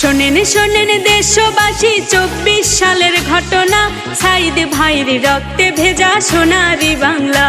শোনেন শোনেন দেশবাসী চব্বিশ সালের ঘটনা। সাইদ ভাইয়ের রক্তে ভেজা সোনারি বাংলা।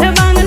Bahman